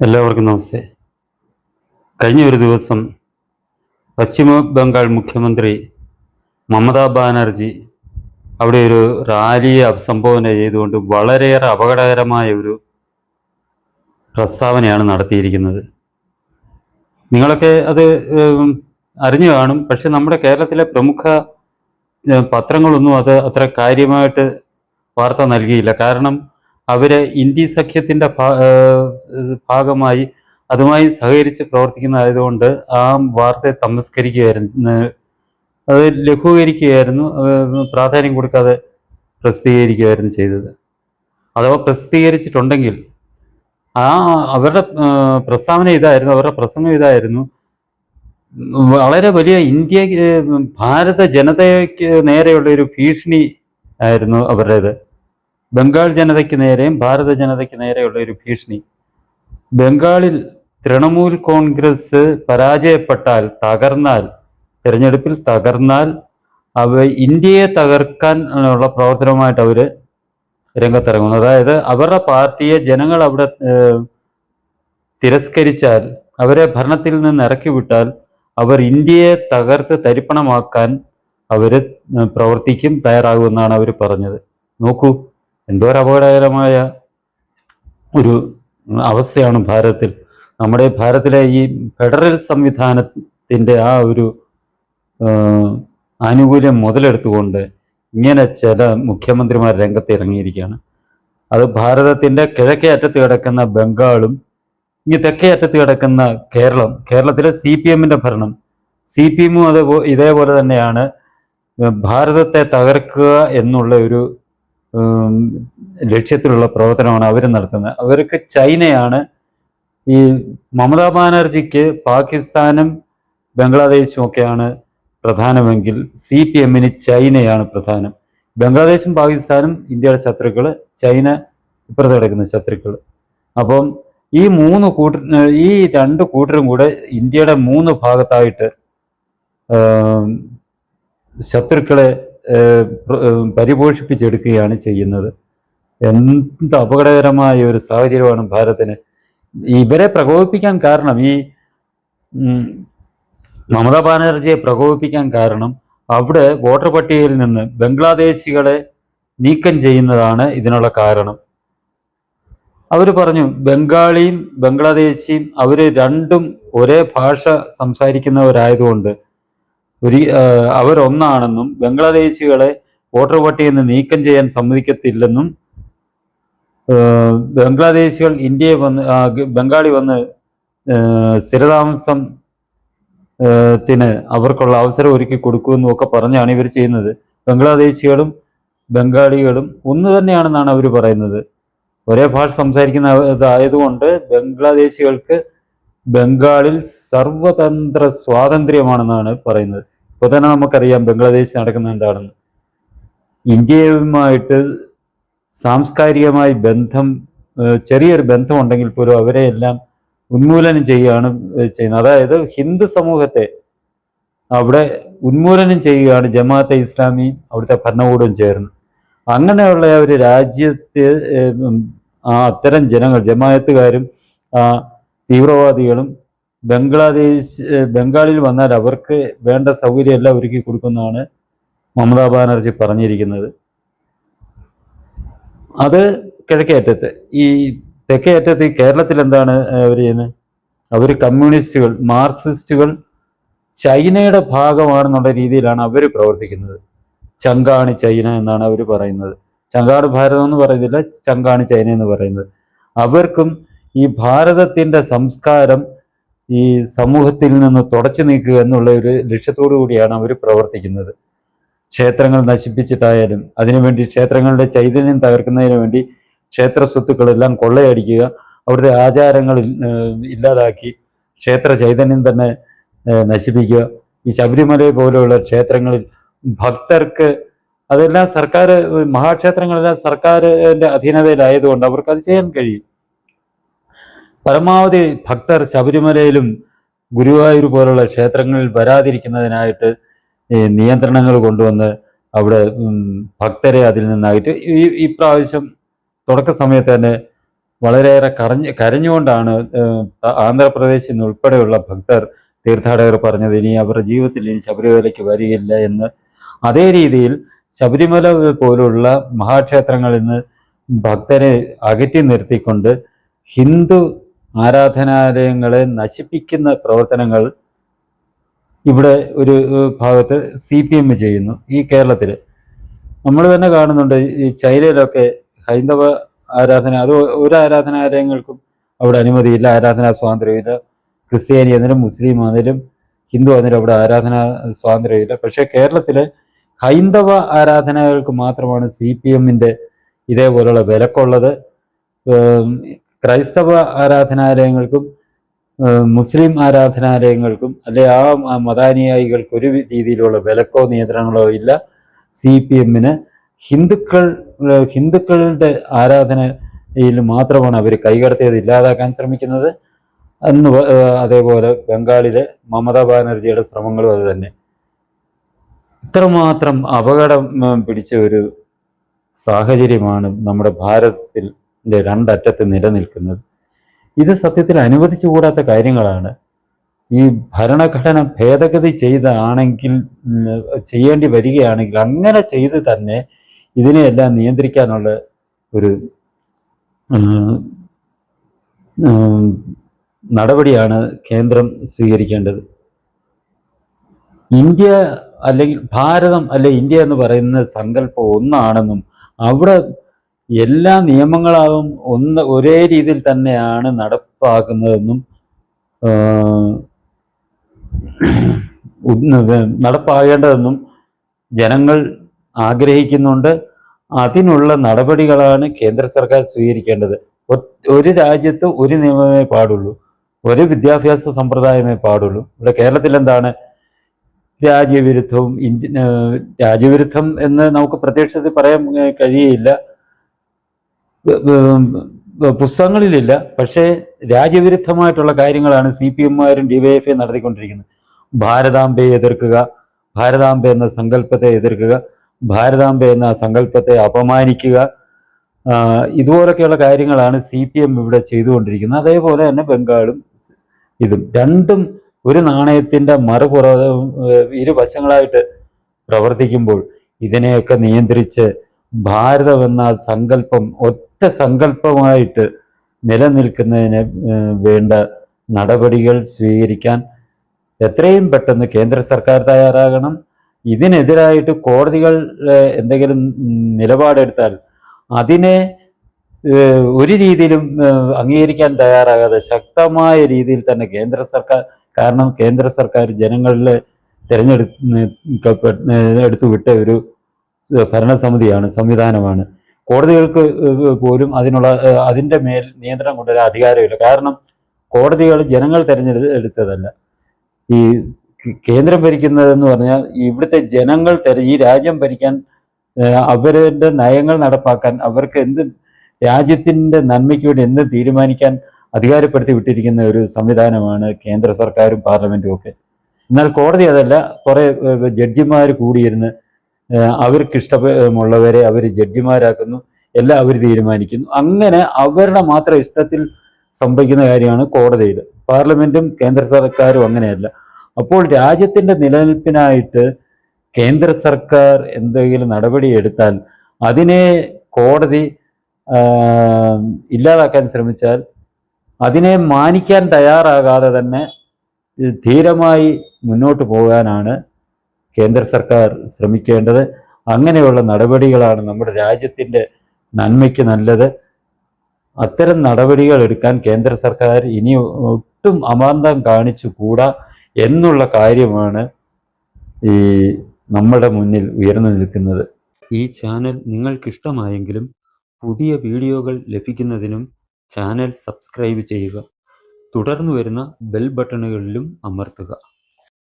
എല്ലാവർക്കും നമസ്തേ. കഴിഞ്ഞ ഒരു ദിവസം പശ്ചിമ ബംഗാൾ മുഖ്യമന്ത്രി മമതാ ബാനർജി അവിടെ ഒരു റാലിയെ അഭിസംബോധന ചെയ്തുകൊണ്ട് വളരെയേറെ അപകടകരമായ ഒരു പ്രസ്താവനയാണ് നടത്തിയിരിക്കുന്നത്. നിങ്ങളൊക്കെ അത് അറിഞ്ഞു കാണും. പക്ഷെ നമ്മുടെ കേരളത്തിലെ പ്രമുഖ പത്രങ്ങളൊന്നും അത് അത്ര കാര്യമായിട്ട് വാർത്ത നൽകിയില്ല. കാരണം അവർ ഇന്ത്യ സഖ്യത്തിന്റെ ഭാ- ഭാഗമായി അതുമായി സഹകരിച്ച് പ്രവർത്തിക്കുന്നതായതുകൊണ്ട് ആ വാർത്തയെ തമസ്കരിക്കുകയായിരുന്നു. അത് ലഘൂകരിക്കുകയായിരുന്നു. പ്രാധാന്യം കൊടുക്കാതെ പ്രസിദ്ധീകരിക്കുകയായിരുന്നു ചെയ്തത്. അഥവാ പ്രസിദ്ധീകരിച്ചിട്ടുണ്ടെങ്കിൽ ആ അവരുടെ പ്രസ്താവന ഇതായിരുന്നു അവരുടെ പ്രസംഗം ഇതായിരുന്നു. വളരെ വലിയ ഇന്ത്യ ഭാരത ജനതയ്ക്ക് നേരെയുള്ള ഒരു ഭീഷണി ആയിരുന്നു അവരുടേത്. ബംഗാൾ ജനതയ്ക്ക് നേരെയും ഭാരത ജനതയ്ക്ക് നേരെയുള്ള ഒരു ഭീഷണി. ബംഗാളിൽ തൃണമൂൽ കോൺഗ്രസ് പരാജയപ്പെട്ടാൽ തകർന്നാൽ തിരഞ്ഞെടുപ്പിൽ തകർന്നാൽ അവ ഇന്ത്യയെ തകർക്കാൻ ഉള്ള പ്രവർത്തനവുമായിട്ട് അവർ രംഗത്തിറങ്ങുന്നു. അതായത് അവരുടെ പാർട്ടിയെ ജനങ്ങൾ അവിടെ തിരസ്കരിച്ചാൽ അവരെ ഭരണത്തിൽ നിന്ന് ഇറക്കി വിട്ടാൽ അവർ ഇന്ത്യയെ തകർത്ത് തരിപ്പണമാക്കാൻ അവർ പ്രവർത്തിക്കും തയ്യാറാകുമെന്നാണ് അവർ പറഞ്ഞത്. നോക്കൂ എന്തോ ഒരു അപകടകരമായ ഒരു അവസ്ഥയാണ് ഭാരതത്തിൽ. നമ്മുടെ ഭാരതത്തിലെ ഈ ഫെഡറൽ സംവിധാനത്തിന്റെ ആ ഒരു ആനുകൂല്യം മുതലെടുത്തുകൊണ്ട് ഇങ്ങനെ ചില മുഖ്യമന്ത്രിമാർ രംഗത്ത് ഇറങ്ങിയിരിക്കുകയാണ് അത് ഭാരതത്തിന്റെ കിഴക്കേ അറ്റത്ത് കിടക്കുന്ന ബംഗാളും ഇനി തെക്കേ അറ്റത്ത് കിടക്കുന്ന കേരളം കേരളത്തിലെ സി പി എമ്മിന്റെ ഭരണം. സി പി എമ്മും അത് ഇതേപോലെ തന്നെയാണ് ഭാരതത്തെ തകർക്കുക എന്നുള്ള ഒരു ലക്ഷ്യത്തിലുള്ള പ്രവർത്തനമാണ് അവർ നടത്തുന്നത്. അവർക്ക് ചൈനയാണ് ഈ മമതാ ബാനർജിക്ക് പാകിസ്ഥാനും ബംഗ്ലാദേശും ഒക്കെയാണ് പ്രധാനമെങ്കിൽ സി പി എമ്മിന് ചൈനയാണ് പ്രധാനം. ബംഗ്ലാദേശും പാകിസ്ഥാനും ഇന്ത്യയുടെ ശത്രുക്കൾ ചൈന ഇപ്പുറത്ത് കിടക്കുന്ന ശത്രുക്കൾ അപ്പം ഈ മൂന്ന് കൂട്ട ഈ രണ്ട് കൂട്ടരും കൂടെ ഇന്ത്യയുടെ മൂന്ന് ഭാഗത്തായിട്ട് ശത്രുക്കളെ പരിപോഷിപ്പിച്ചെടുക്കുകയാണ് ചെയ്യുന്നത്. എന്ത് അപകടകരമായ ഒരു സാഹചര്യമാണ് ഭാരതത്തിന്. ഇവരെ പ്രകോപിപ്പിക്കാൻ കാരണം ഈ മമതാ ബാനർജിയെ പ്രകോപിപ്പിക്കാൻ കാരണം അവിടെ വോട്ടർ പട്ടികയിൽ നിന്ന് ബംഗ്ലാദേശികളെ നീക്കം ചെയ്യുന്നതാണ് ഇതിനുള്ള കാരണം. അവർ പറഞ്ഞു ബംഗാളിയും ബംഗ്ലാദേശിയും അവർ രണ്ടും ഒരേ ഭാഷ സംസാരിക്കുന്നവരായതുകൊണ്ട് ഒരു അവരൊന്നാണെന്നും ബംഗ്ലാദേശികളെ വോട്ടർ പട്ടികയിൽ നിന്ന് നീക്കം ചെയ്യാൻ സമ്മതിക്കത്തില്ലെന്നും ബംഗ്ലാദേശികൾ ഇന്ത്യയെ വന്ന് ബംഗാളി വന്ന് സ്ഥിരതാമസം ത്തിന് അവർക്കുള്ള അവസരം ഒരുക്കി കൊടുക്കുമെന്നും ഒക്കെ പറഞ്ഞാണ് ഇവർ ചെയ്യുന്നത്. ബംഗ്ലാദേശികളും ബംഗാളികളും ഒന്ന് തന്നെയാണെന്നാണ് അവർ പറയുന്നത്. ഒരേ ഭാഷ സംസാരിക്കുന്ന ഇതായതുകൊണ്ട് ബംഗ്ലാദേശികൾക്ക് ബംഗാളിൽ സർവതന്ത്ര സ്വാതന്ത്ര്യമാണെന്നാണ് പറയുന്നത്. ഇപ്പോൾ തന്നെ നമുക്കറിയാം ബംഗ്ലാദേശ് നടക്കുന്ന എന്താണെന്ന്. ഇന്ത്യയുമായിട്ട് സാംസ്കാരികമായി ബന്ധം ചെറിയൊരു ബന്ധമുണ്ടെങ്കിൽ പോലും അവരെ എല്ലാം ഉന്മൂലനം ചെയ്യുകയാണ് ചെയ്യുന്നത്. അതായത് ഹിന്ദു സമൂഹത്തെ അവിടെ ഉന്മൂലനം ചെയ്യുകയാണ് ജമാഅത്തെ ഇസ്ലാമി അവിടുത്തെ ഭരണകൂടവും ചേർന്ന്. അങ്ങനെയുള്ള ഒരു രാജ്യത്തെ അത്തരം ജനങ്ങൾ ജമായത്തുകാരും ആ തീവ്രവാദികളും ബംഗ്ലാദേശ് ബംഗാളിൽ വന്നാൽ അവർക്ക് വേണ്ട സൗകര്യമെല്ലാം ഒരുക്കി കൊടുക്കുന്നതാണ് മമതാ ബാനർജി പറഞ്ഞിരിക്കുന്നത്. അത് കിഴക്കേറ്റത്ത്. ഈ തെക്കേ അറ്റത്ത് ഈ കേരളത്തിൽ എന്താണ് അവർ ചെയ്യുന്നത്? അവർ കമ്മ്യൂണിസ്റ്റുകൾ മാർക്സിസ്റ്റുകൾ ചൈനയുടെ ഭാഗമാണെന്നുള്ള രീതിയിലാണ് അവർ പ്രവർത്തിക്കുന്നത്. ചങ്കാണി ചൈന എന്നാണ് അവർ പറയുന്നത്. ചങ്കാട് ഭാരതം എന്ന് പറയുന്നില്ല ചങ്കാണി ചൈന എന്ന് പറയുന്നത്. അവർക്കും ഈ ഭാരതത്തിന്റെ സംസ്കാരം ഈ സമൂഹത്തിൽ നിന്ന് തുടച്ചു നീക്കുക എന്നുള്ള ഒരു ലക്ഷ്യത്തോടു കൂടിയാണ് അവർ പ്രവർത്തിക്കുന്നത്. ക്ഷേത്രങ്ങൾ നശിപ്പിച്ചിട്ടായാലും അതിനുവേണ്ടി ക്ഷേത്രങ്ങളുടെ ചൈതന്യം തകർക്കുന്നതിന് വേണ്ടി ക്ഷേത്ര സ്വത്തുക്കളെല്ലാം കൊള്ളയടിക്കുക അവിടുത്തെ ആചാരങ്ങൾ ഇല്ലാതാക്കി ക്ഷേത്ര ചൈതന്യം തന്നെ നശിപ്പിക്കുക. ഈ ശബരിമല പോലെയുള്ള ക്ഷേത്രങ്ങളിൽ ഭക്തർക്ക് അതെല്ലാം സർക്കാർ മഹാക്ഷേത്രങ്ങളെല്ലാം സർക്കാരിന്റെ അധീനതയിലായതുകൊണ്ട് അവർക്ക് അത് ചെയ്യാൻ കഴിയും. പരമാവധി ഭക്തർ ശബരിമലയിലും ഗുരുവായൂർ പോലുള്ള ക്ഷേത്രങ്ങളിൽ വരാതിരിക്കുന്നതിനായിട്ട് നിയന്ത്രണങ്ങൾ കൊണ്ടുവന്ന് അവിടെ ഭക്തരെ അതിൽ നിന്നായിട്ട് ഈ ഈ പ്രാവശ്യം തുടക്ക സമയത്ത് തന്നെ വളരെയേറെ കരഞ്ഞ് കരഞ്ഞുകൊണ്ടാണ് ആന്ധ്രാപ്രദേശിൽ നിന്ന് ഉൾപ്പെടെയുള്ള ഭക്തർ തീർത്ഥാടകർ പറഞ്ഞത് ഇനി അവരുടെ ജീവിതത്തിൽ ഇനി ശബരിമലയ്ക്ക് വരികയില്ല എന്ന്. അതേ രീതിയിൽ ശബരിമല പോലുള്ള മഹാക്ഷേത്രങ്ങളിൽ നിന്ന് ഭക്തരെ അകറ്റി നിർത്തിക്കൊണ്ട് ഹിന്ദു ആരാധനാലയങ്ങളെ നശിപ്പിക്കുന്ന പ്രവർത്തനങ്ങൾ ഇവിടെ ഒരു ഭാഗത്ത് സി പി എം ചെയ്യുന്നു ഈ കേരളത്തിൽ നമ്മൾ തന്നെ കാണുന്നുണ്ട് ഈ ചൈനയിലൊക്കെ ഹൈന്ദവ ആരാധന അത് ഒരു ആരാധനാലയങ്ങൾക്കും അവിടെ അനുമതിയില്ല. ആരാധനാ സ്വാതന്ത്ര്യമില്ല. ക്രിസ്ത്യാനി ആണെങ്കിലും മുസ്ലിം ആണെങ്കിലും ഹിന്ദു ആണെങ്കിലും അവിടെ ആരാധനാ സ്വാതന്ത്ര്യമില്ല. പക്ഷേ കേരളത്തിലെ ഹൈന്ദവ ആരാധനകൾക്ക് മാത്രമാണ് സി പി എമ്മിന്റെ ഇതേപോലുള്ള വിലക്കുള്ളത്. ക്രൈസ്തവ ആരാധനാലയങ്ങൾക്കും മുസ്ലിം ആരാധനാലയങ്ങൾക്കും അല്ലെ ആ മതാനുയായികൾക്ക് ഒരു രീതിയിലുള്ള വിലക്കോ നിയന്ത്രണങ്ങളോ ഇല്ല. സി പി എമ്മിന് ഹിന്ദുക്കൾ ഹിന്ദുക്കളുടെ ആരാധനയിൽ മാത്രമാണ് അവർ കൈകടത്തിയത് ഇല്ലാതാക്കാൻ ശ്രമിക്കുന്നത്. അന്ന് അതേപോലെ ബംഗാളിലെ മമതാ ബാനർജിയുടെ ശ്രമങ്ങളും അത് തന്നെ. ഇത്രമാത്രം അപകടം പിടിച്ച ഒരു സാഹചര്യമാണ് നമ്മുടെ ഭാരതത്തിന്റെ രണ്ടറ്റത്ത് നിലനിൽക്കുന്നത്. ഇത് സത്യത്തിൽ അനുവദിച്ചുകൂടാത്ത കാര്യങ്ങളാണ്. ഈ ഭരണഘടന ഭേദഗതി ചെയ്താണെങ്കിൽ ചെയ്യേണ്ടി വരികയാണെങ്കിൽ അങ്ങനെ ചെയ്ത് തന്നെ ഇതിനെയെല്ലാം നിയന്ത്രിക്കാനുള്ള ഒരു നടപടിയാണ് കേന്ദ്രം സ്വീകരിക്കേണ്ടത്. ഇന്ത്യ അല്ലെങ്കിൽ ഭാരതം അല്ലെ ഇന്ത്യ എന്ന് പറയുന്ന സങ്കല്പം ഒന്നാണെന്നും അവിടെ എല്ലാ നിയമങ്ങളാവും ഒന്ന് ഒരേ രീതിയിൽ തന്നെയാണ് നടപ്പാക്കുന്നതെന്നും നടപ്പാകേണ്ടതെന്നും ജനങ്ങൾ ആഗ്രഹിക്കുന്നുണ്ട്. അതിനുള്ള നടപടികളാണ് കേന്ദ്ര സർക്കാർ സ്വീകരിക്കേണ്ടത്. ഒരു രാജ്യത്ത് ഒരു നിയമമേ പാടുള്ളൂ. ഒരു വിദ്യാഭ്യാസ സമ്പ്രദായമേ പാടുള്ളൂ. ഇവിടെ കേരളത്തിൽ എന്താണ് രാജ്യവിരുദ്ധവും ഇന്ത്യ രാജ്യവിരുദ്ധം എന്ന് നമുക്ക് പ്രത്യക്ഷത്തിൽ പറയാൻ കഴിയില്ല. പുസ്തകങ്ങളിലില്ല. പക്ഷേ രാജ്യവിരുദ്ധമായിട്ടുള്ള കാര്യങ്ങളാണ് സി പി എമ്മാരും ഡിവൈഎഫ്ഐ നടത്തിക്കൊണ്ടിരിക്കുന്നത്. ഭാരതാംബയെ എതിർക്കുക ഭാരതാംബ എന്ന സങ്കല്പത്തെ എതിർക്കുക ഭാരതാംബ എന്ന സങ്കല്പത്തെ അപമാനിക്കുക ഇതുപോലൊക്കെയുള്ള കാര്യങ്ങളാണ് സി പി എം ഇവിടെ ചെയ്തുകൊണ്ടിരിക്കുന്നത്. അതേപോലെ തന്നെ ബംഗാളും ഇതും. രണ്ടും ഒരു നാണയത്തിന്റെ മറുപുറ ഇരുവശങ്ങളായിട്ട് പ്രവർത്തിക്കുമ്പോൾ ഇതിനെയൊക്കെ നിയന്ത്രിച്ച് ഭാരതം എന്ന സങ്കല്പം ഒറ്റ സങ്കല്പമായിട്ട് നിലനിൽക്കുന്നതിന് വേണ്ട നടപടികൾ സ്വീകരിക്കാൻ എത്രയും പെട്ടെന്ന് കേന്ദ്ര സർക്കാർ തയ്യാറാകണം. ഇതിനെതിരായിട്ട് കോടതികൾ എന്തെങ്കിലും നിലപാടെടുത്താൽ അതിനെ ഒരു രീതിയിലും അംഗീകരിക്കാൻ തയ്യാറാകാതെ ശക്തമായ രീതിയിൽ തന്നെ കേന്ദ്ര സർക്കാർ കാരണം കേന്ദ്ര സർക്കാർ ജനങ്ങളിലെ തിരഞ്ഞെടുപ്പ് എടുത്തു വിട്ട ഒരു ഭരണസമിതിയാണ് സംവിധാനമാണ്. കോടതികൾക്ക് പോലും അതിനുള്ള അതിന്റെ മേൽ നിയന്ത്രണം കൊണ്ടുവരാൻ അധികാരമില്ല. കാരണം കോടതികൾ ജനങ്ങൾ തിരഞ്ഞെടുത്തതല്ല ഈ കേന്ദ്രം ഭരിക്കുന്നതെന്ന് പറഞ്ഞാൽ ഇവിടുത്തെ ജനങ്ങൾ തെര ഈ രാജ്യം ഭരിക്കാൻ അവരുടെ നയങ്ങൾ നടപ്പാക്കാൻ അവർക്ക് എന്ത് രാജ്യത്തിന്റെ നന്മയ്ക്ക് വേണ്ടി എന്ത് തീരുമാനിക്കാൻ അധികാരപ്പെടുത്തി വിട്ടിരിക്കുന്ന ഒരു സംവിധാനമാണ് കേന്ദ്ര സർക്കാരും പാർലമെന്റും ഒക്കെ. എന്നാൽ കോടതി അതല്ല കുറെ ജഡ്ജിമാർ കൂടിയിരുന്ന് അവർക്ക് ഇഷ്ടമുള്ളവരെ അവർ ജഡ്ജിമാരാക്കുന്നു എല്ലാം അവർ തീരുമാനിക്കുന്നു. അങ്ങനെ അവരുടെ മാത്രം ഇഷ്ടത്തിൽ സംഭവിക്കുന്ന കാര്യമാണ് കോടതിയിൽ പാർലമെന്റും കേന്ദ്ര സർക്കാരും അങ്ങനെയല്ല. അപ്പോൾ രാജ്യത്തിന്റെ നിലനിൽപ്പിനായിട്ട് കേന്ദ്ര സർക്കാർ എന്തെങ്കിലും നടപടി എടുത്താൽ അതിനെ കോടതി ഇല്ലാതാക്കാൻ ശ്രമിച്ചാൽ അതിനെ മാനിക്കാൻ തയ്യാറാകാതെ തന്നെ ധീരമായി മുന്നോട്ട് പോകാനാണ് കേന്ദ്ര സർക്കാർ ശ്രമിക്കേണ്ടത്. അങ്ങനെയുള്ള നടപടികളാണ് നമ്മുടെ രാജ്യത്തിന്റെ നന്മയ്ക്ക് നല്ലത്. അത്തരം നടപടികൾ എടുക്കാൻ കേന്ദ്ര സർക്കാർ ഇനി ഒട്ടും അമാന്തം കാണിച്ചു കൂടാ എന്നുള്ള കാര്യമാണ് ഈ നമ്മുടെ മുന്നിൽ ഉയർന്നു നിൽക്കുന്നത്. ഈ ചാനൽ നിങ്ങൾക്കിഷ്ടമായെങ്കിലും പുതിയ വീഡിയോകൾ ലഭിക്കുന്നതിനും ചാനൽ സബ്സ്ക്രൈബ് ചെയ്യുക. തുടർന്നു വരുന്ന ബെൽ ബട്ടണുകളിലും അമർത്തുക.